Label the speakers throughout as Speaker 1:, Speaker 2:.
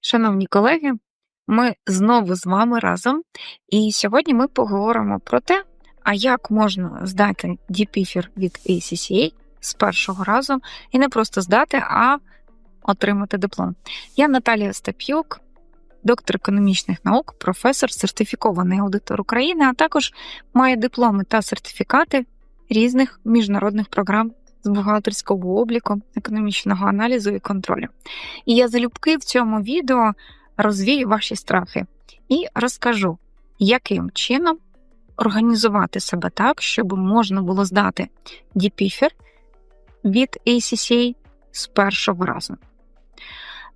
Speaker 1: Шановні колеги, ми знову з вами разом, і сьогодні ми поговоримо про те, а як можна здати DPFIR від ACCA з першого разу і не просто здати, а отримати диплом. Я Наталія Степ'юк, доктор економічних наук, професор, сертифікований аудитор України, а також маю дипломи та сертифікати різних міжнародних програм з бухгалтерського обліку, економічного аналізу і контролю. І я залюбки в цьому відео розвію ваші страхи і розкажу, яким чином організувати себе так, щоб можна було здати DPFIR від ACCA з першого разу.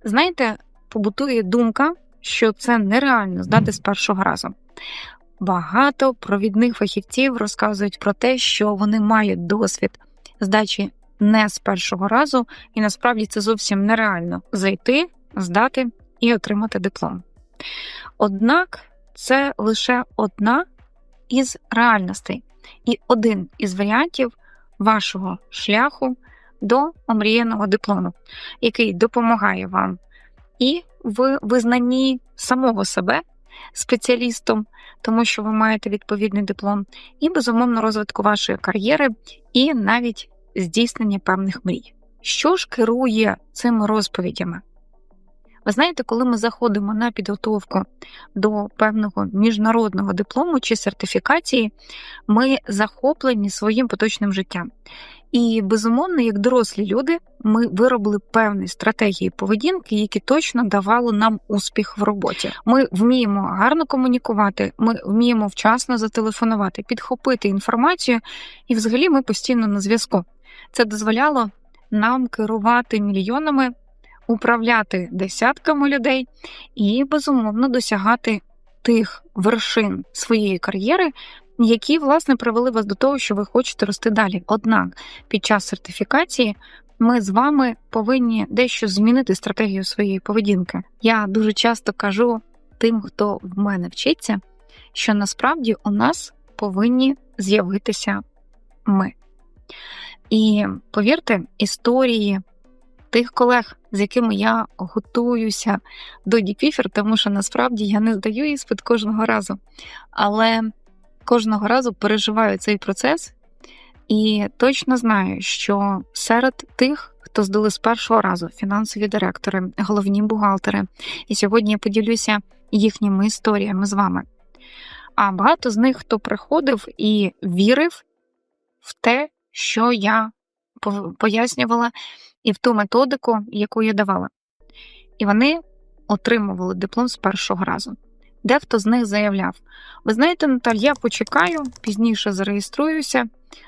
Speaker 1: Знаєте, побутує думка, що це нереально здати з першого разу. Багато провідних фахівців розказують про те, що вони мають досвід здачі не з першого разу, і насправді це зовсім нереально зайти, здати і отримати диплом. Однак це лише одна із реальностей і один із варіантів вашого шляху до омріяного диплому, який допомагає вам і в визнанні самого себе спеціалістом, тому що ви маєте відповідний диплом, і безумовно розвитку вашої кар'єри, і навіть здійснення певних мрій. Що ж керує цими розповідями? Ви знаєте, коли ми заходимо на підготовку до певного міжнародного диплому чи сертифікації, ми захоплені своїм поточним життям. І, безумовно, як дорослі люди, ми виробили певні стратегії поведінки, які точно давали нам успіх в роботі. Ми вміємо гарно комунікувати, ми вміємо вчасно зателефонувати, підхопити інформацію, і, взагалі, ми постійно на зв'язку. Це дозволяло нам керувати мільйонами, управляти десятками людей і, безумовно, досягати тих вершин своєї кар'єри, які, власне, привели вас до того, що ви хочете рости далі. Однак під час сертифікації ми з вами повинні дещо змінити стратегію своєї поведінки. Я дуже часто кажу тим, хто в мене вчиться, що насправді у нас повинні з'явитися ми. І повірте, історії тих колег, з якими я готуюся до DPFIR, тому що насправді я не здаю іспит кожного разу, але кожного разу переживаю цей процес і точно знаю, що серед тих, хто здали з першого разу фінансові директори, головні бухгалтери, і сьогодні я поділюся їхніми історіями з вами. А багато з них, хто приходив і вірив в те, що я пояснювала, і в ту методику, яку я давала. І вони отримували диплом з першого разу. Дехто з них заявляв: Ви знаєте, Наталь, я почекаю, пізніше зареєструюся,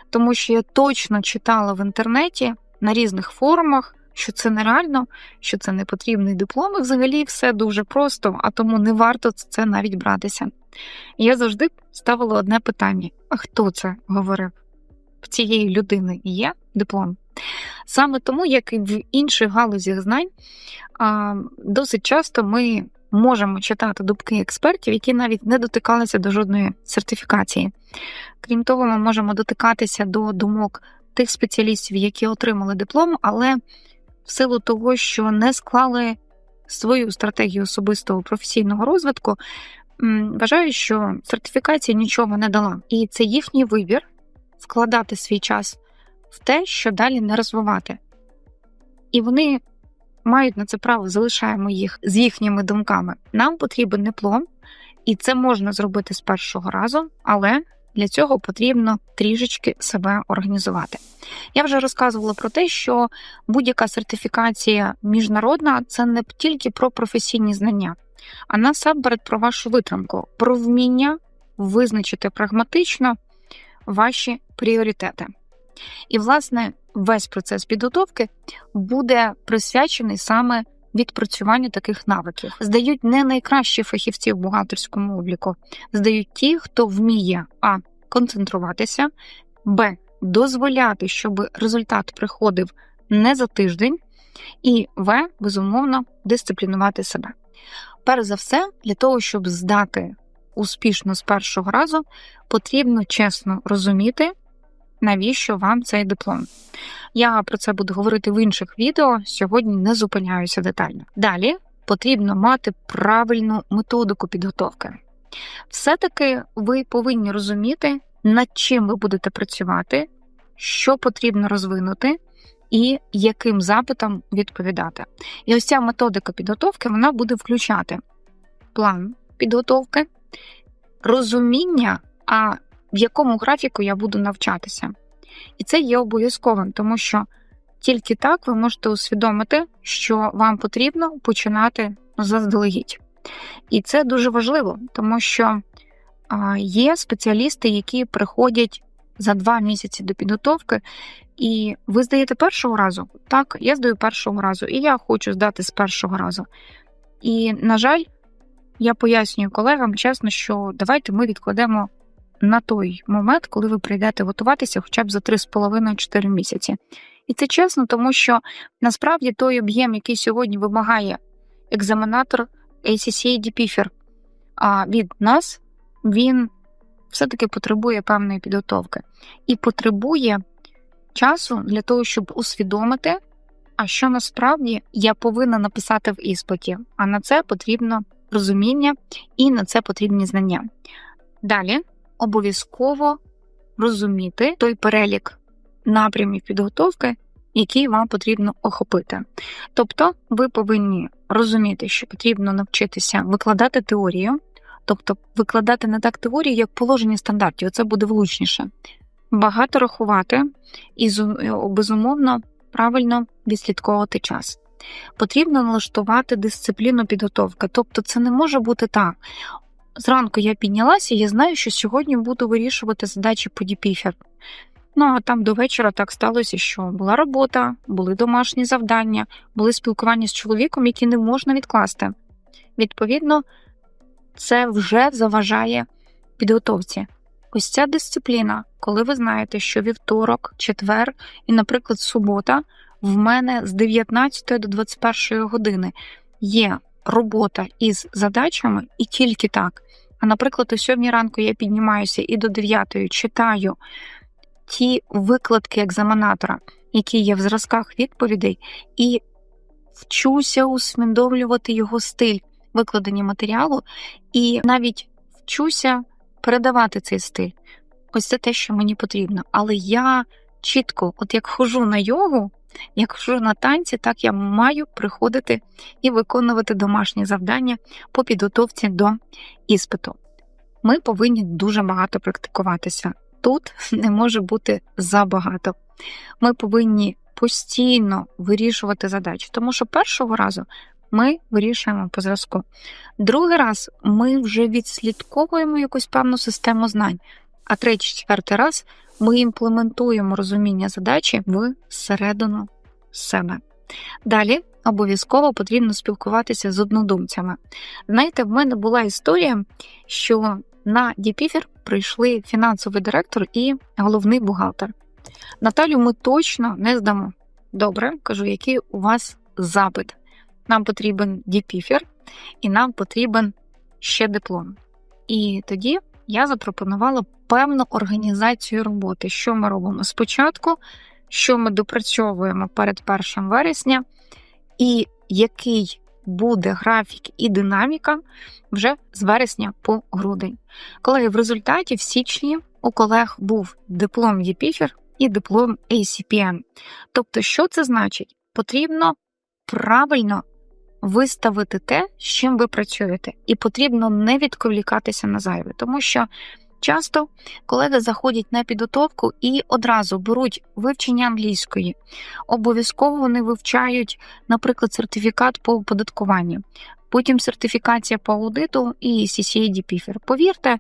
Speaker 1: тому що я точно читала в інтернеті на різних форумах, що це нереально, що це не потрібний диплом, і взагалі все дуже просто, а тому не варто це навіть братися. І я завжди ставила одне питання: а хто це говорив? В цієї людини є диплом? Саме тому, як і в інших галузях знань, досить часто ми можемо читати думки експертів, які навіть не дотикалися до жодної сертифікації. Крім того, ми можемо дотикатися до думок тих спеціалістів, які отримали диплом, але в силу того, що не склали свою стратегію особистого професійного розвитку, вважаю, що сертифікація нічого не дала. І це їхній вибір вкладати свій час в те, що далі не розвивати. І вони мають на це право, залишаємо їх з їхніми думками. Нам потрібен диплом, і це можна зробити з першого разу, але для цього потрібно трішечки себе організувати. Я вже розказувала про те, що будь-яка сертифікація міжнародна це не тільки про професійні знання, а насамперед про вашу витримку, про вміння визначити прагматично ваші пріоритети. І, власне, весь процес підготовки буде присвячений саме відпрацюванню таких навиків. Здають не найкращі фахівці в бухгалтерському обліку, здають ті, хто вміє а. концентруватися, б. дозволяти, щоб результат приходив не за тиждень, і В. Безумовно, дисциплінувати себе. Перш за все, для того, щоб здати успішно з першого разу, потрібно чесно розуміти навіщо вам цей диплом. Я про це буду говорити в інших відео, сьогодні не зупиняюся детально. Далі потрібно мати правильну методику підготовки. Все-таки ви повинні розуміти, над чим ви будете працювати, що потрібно розвинути і яким запитам відповідати. І ось ця методика підготовки вона буде включати план підготовки, розуміння, а в якому графіку я буду навчатися. І це є обов'язковим, тому що тільки так ви можете усвідомити, що вам потрібно починати заздалегідь. І це дуже важливо, тому що є спеціалісти, які приходять за два місяці до підготовки, і ви здаєте першого разу? Так, я здаю першого разу, і я хочу здати з першого разу. І, на жаль, я пояснюю колегам чесно, що давайте ми відкладемо на той момент, коли ви прийдете готуватися хоча б за 3,5-4 місяці. І це чесно, тому що насправді той об'єм, який сьогодні вимагає екзаменатор ACCA DPFIR, від нас він все-таки потребує певної підготовки і потребує часу для того, щоб усвідомити, а що насправді я повинна написати в іспиті, а на це потрібно розуміння і на це потрібні знання. Далі обов'язково розуміти той перелік напрямів підготовки, який вам потрібно охопити. Тобто, ви повинні розуміти, що потрібно навчитися викладати теорію, тобто викладати не так теорію, як положення стандартів, це буде влучніше. Багато рахувати і безумовно правильно відслідковувати час. Потрібно налаштувати дисципліну підготовки. Тобто, це не може бути так. Зранку я піднялася, я знаю, що сьогодні буду вирішувати задачі по DPFR. Ну а там до вечора так сталося, що була робота, були домашні завдання, були спілкування з чоловіком, які не можна відкласти. Відповідно, це вже заважає підготовці. Ось ця дисципліна, коли ви знаєте, що вівторок, четвер і, наприклад, субота в мене з 19 до 21 години є робота із задачами, і тільки так. А наприклад, о 7 ранку я піднімаюся і до 9 читаю ті викладки екзаменатора, які є в зразках відповідей, і вчуся усвідомлювати його стиль викладення матеріалу, і навіть вчуся передавати цей стиль. Ось це те, що мені потрібно. Але я чітко, от як хожу на йогу, як хожу на танці, так я маю приходити і виконувати домашні завдання по підготовці до іспиту. Ми повинні дуже багато практикуватися тут не може бути забагато. Ми повинні постійно вирішувати задачі, тому що першого разу ми вирішуємо по зразку. Другий раз ми вже відслідковуємо якусь певну систему знань, а третій, четвертий раз ми імплементуємо розуміння задачі в середину себе. Далі обов'язково потрібно спілкуватися з однодумцями. Знаєте, в мене була історія, що на Діпіфір прийшли фінансовий директор і головний бухгалтер. Наталю, ми точно не здамо. Добре, кажу, який у вас запит. Нам потрібен Діпіфір, і нам потрібен ще диплом. І тоді я запропонувала певну організацію роботи. Що ми робимо спочатку, що ми допрацьовуємо перед 1 вересня, і який буде графік і динаміка вже з вересня по грудень. Колеги, в результаті в січні у колег був диплом ЄПІФІР і диплом ACPN. Тобто, що це значить? Потрібно правильно виставити те, з чим ви працюєте, і потрібно не відволікатися на зайве, тому що. Часто колеги заходять на підготовку і одразу беруть вивчення англійської. Обов'язково вони вивчають, наприклад, сертифікат по оподаткуванню, потім сертифікація по аудиту і CCAD PIFR. Повірте,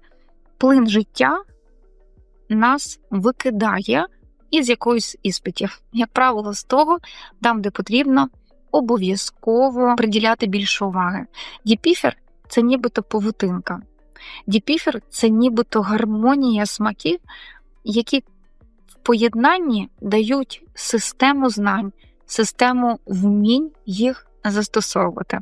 Speaker 1: плин життя нас викидає із якоїсь іспитів. Як правило, з того, там, де потрібно, обов'язково приділяти більше уваги. Діпіфер це нібито повутинка. Діпіфер це нібито гармонія смаків, які в поєднанні дають систему знань, систему вмінь їх застосовувати.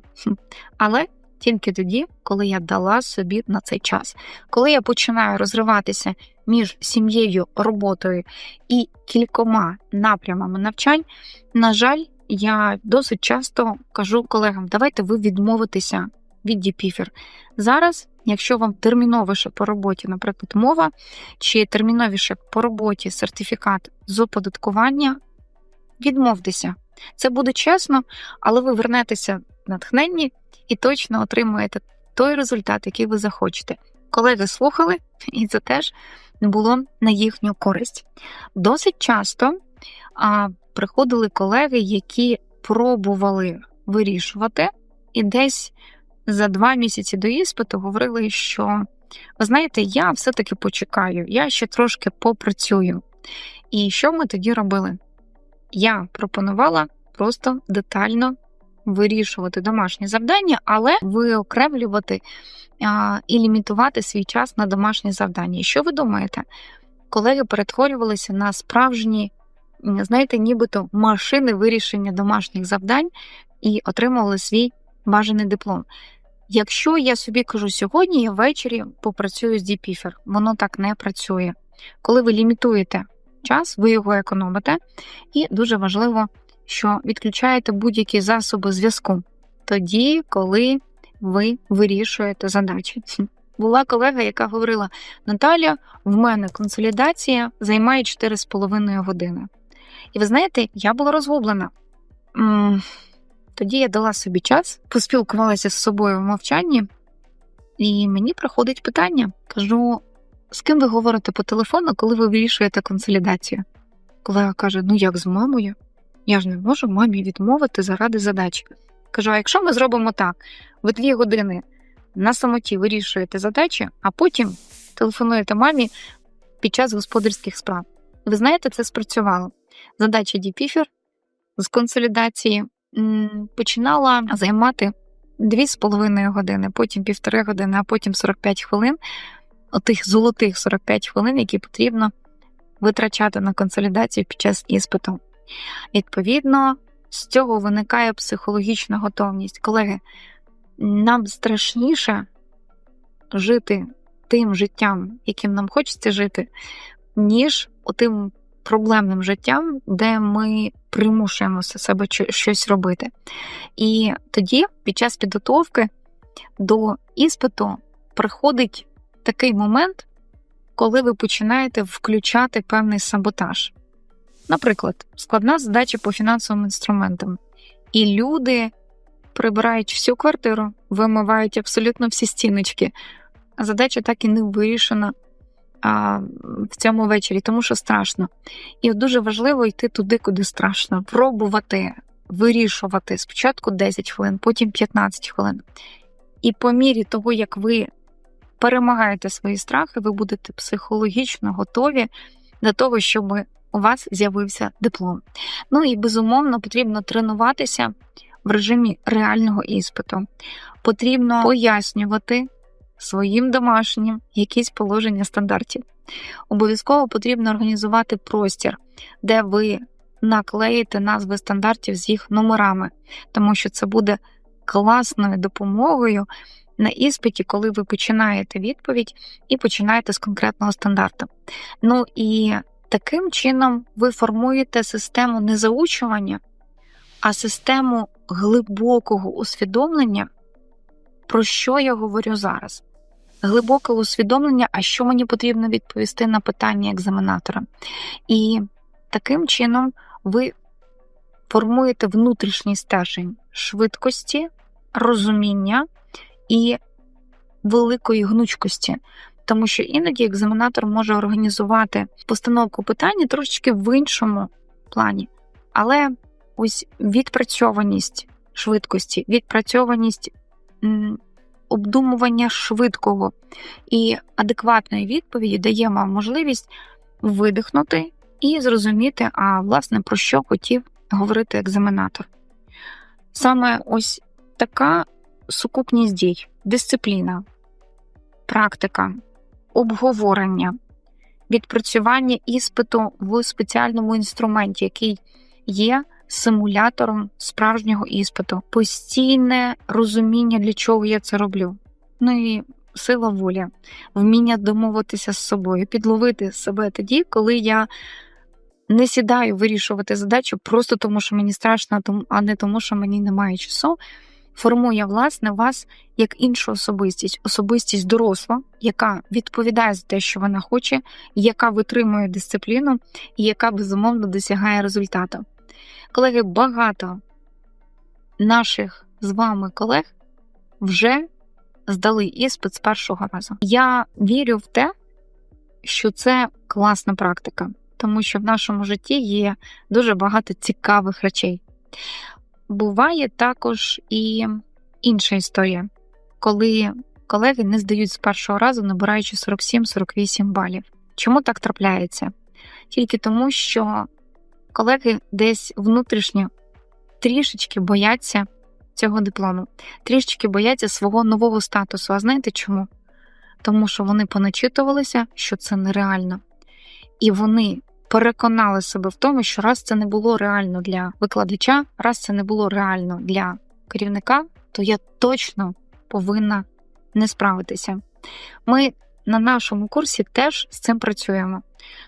Speaker 1: Але тільки тоді, коли я дала собі на цей час. Коли я починаю розриватися між сім'єю, роботою і кількома напрямами навчань, на жаль, я досить часто кажу колегам: давайте ви відмовитеся від діпіфер. Зараз, якщо вам терміновіше по роботі, наприклад, мова, чи терміновіше по роботі сертифікат з оподаткування, відмовтеся. Це буде чесно, але ви вернетеся натхненні і точно отримуєте той результат, який ви захочете. Колеги слухали, і це теж було на їхню користь. Досить часто приходили колеги, які пробували вирішувати, і десь за два місяці до іспиту говорили, що ви знаєте, я все-таки почекаю, я ще трошки попрацюю. І що ми тоді робили? Я пропонувала просто детально вирішувати домашні завдання, але виокремлювати а, і лімітувати свій час на домашні завдання. І що ви думаєте? Колеги перетворювалися на справжні, знаєте, нібито машини вирішення домашніх завдань і отримували свій бажаний диплом. Якщо я собі кажу, сьогодні я ввечері попрацюю з DPFR, воно так не працює. Коли ви лімітуєте час, ви його економите, і дуже важливо, що відключаєте будь-які засоби зв'язку тоді, коли ви вирішуєте задачі. Була колега, яка говорила: Наталя, в мене консолідація займає 4,5 години. І ви знаєте, я була розгублена. Тоді я дала собі час, поспілкувалася з собою в мовчанні, і мені приходить питання: кажу: з ким ви говорите по телефону, коли ви вирішуєте консолідацію? Колега каже: Ну як з мамою? Я ж не можу мамі відмовити заради задачі. Кажу: а якщо ми зробимо так, ви дві години на самоті вирішуєте задачі, а потім телефонуєте мамі під час господарських справ. Ви знаєте, це спрацювало. Задача Діпіфер з консолідації починала займати 2,5 години, потім півтори години, а потім 45 хвилин. Отих золотих 45 хвилин, які потрібно витрачати на консолідацію під час іспиту. Відповідно, з цього виникає психологічна готовність. Колеги, нам страшніше жити тим життям, яким нам хочеться жити, ніж тим проблемним життям, де ми примушуємо себе щось робити. І тоді, під час підготовки до іспиту, приходить такий момент, коли ви починаєте включати певний саботаж. Наприклад, складна задача по фінансовим інструментам, і люди прибирають всю квартиру, вимивають абсолютно всі стіночки, задача так і не вирішена в цьому вечорі, тому що страшно. І дуже важливо йти туди, куди страшно, пробувати вирішувати спочатку 10 хвилин, потім 15 хвилин. І по мірі того, як ви перемагаєте свої страхи, ви будете психологічно готові до того, щоб у вас з'явився диплом. Ну і безумовно потрібно тренуватися в режимі реального іспиту. Потрібно пояснювати своїм домашнім якісь положення стандартів. Обов'язково потрібно організувати простір, де ви наклеїте назви стандартів з їх номерами, тому що це буде класною допомогою на іспиті, коли ви починаєте відповідь і починаєте з конкретного стандарту. Ну і таким чином ви формуєте систему не заучування, а систему глибокого усвідомлення, про що я говорю зараз. Глибоке усвідомлення, а що мені потрібно відповісти на питання екзаменатора. І таким чином ви формуєте внутрішній стержень швидкості, розуміння і великої гнучкості. Тому що іноді екзаменатор може організувати постановку питання трошечки в іншому плані. Але ось відпрацьованість швидкості, відпрацьованість обдумування швидкого і адекватної відповіді дає вам можливість видихнути і зрозуміти, а власне про що хотів говорити екзаменатор. Саме ось така сукупність дій, дисципліна, практика, обговорення, відпрацювання іспиту в спеціальному інструменті, який є симулятором справжнього іспиту, постійне розуміння, для чого я це роблю. Ну і сила волі, вміння домовитися з собою, підловити себе тоді, коли я не сідаю вирішувати задачу просто тому, що мені страшно, а не тому, що мені немає часу. Формує власне вас як іншу особистість, особистість доросла, яка відповідає за те, що вона хоче, яка витримує дисципліну і яка безумовно досягає результату. Колеги, багато наших з вами колег вже здали іспит з першого разу. Я вірю в те, що це класна практика, тому що в нашому житті є дуже багато цікавих речей. Буває також і інша історія, коли колеги не здають з першого разу, набираючи 47-48 балів. Чому так трапляється? Тільки тому, що колеги десь внутрішньо трішечки бояться цього диплому, трішечки бояться свого нового статусу. А знаєте чому? Тому що вони поначитувалися, що це нереально. І вони переконали себе в тому, що раз це не було реально для викладача, раз це не було реально для керівника, то я точно повинна не справитися. Ми на нашому курсі теж з цим працюємо,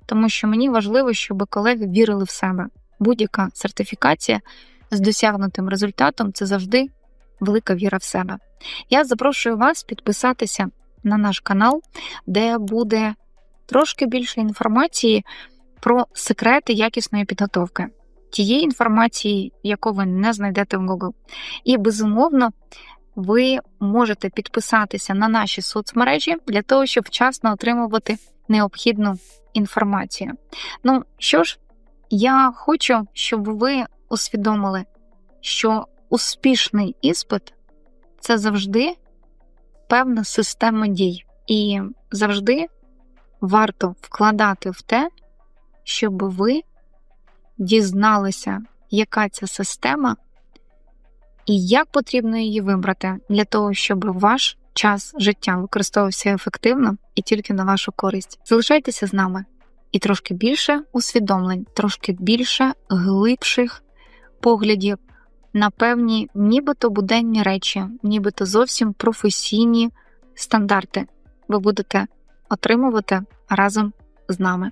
Speaker 1: тому що мені важливо, щоб колеги вірили в себе. Будь-яка сертифікація з досягнутим результатом це завжди велика віра в себе. Я запрошую вас підписатися на наш канал, де буде трошки більше інформації про секрети якісної підготовки, тієї інформації, яку ви не знайдете в Google. І безумовно, ви можете підписатися на наші соцмережі для того, щоб вчасно отримувати необхідну інформацію. Ну що ж, я хочу, щоб ви усвідомили, що успішний іспит це завжди певна система дій, і завжди варто вкладати в те, щоб ви дізналися, яка ця система і як потрібно її вибрати для того, щоб ваш час життя використовувався ефективно і тільки на вашу користь. Залишайтеся з нами і трошки більше усвідомлень, трошки більше глибших поглядів на певні нібито буденні речі, нібито зовсім професійні стандарти ви будете отримувати разом з нами.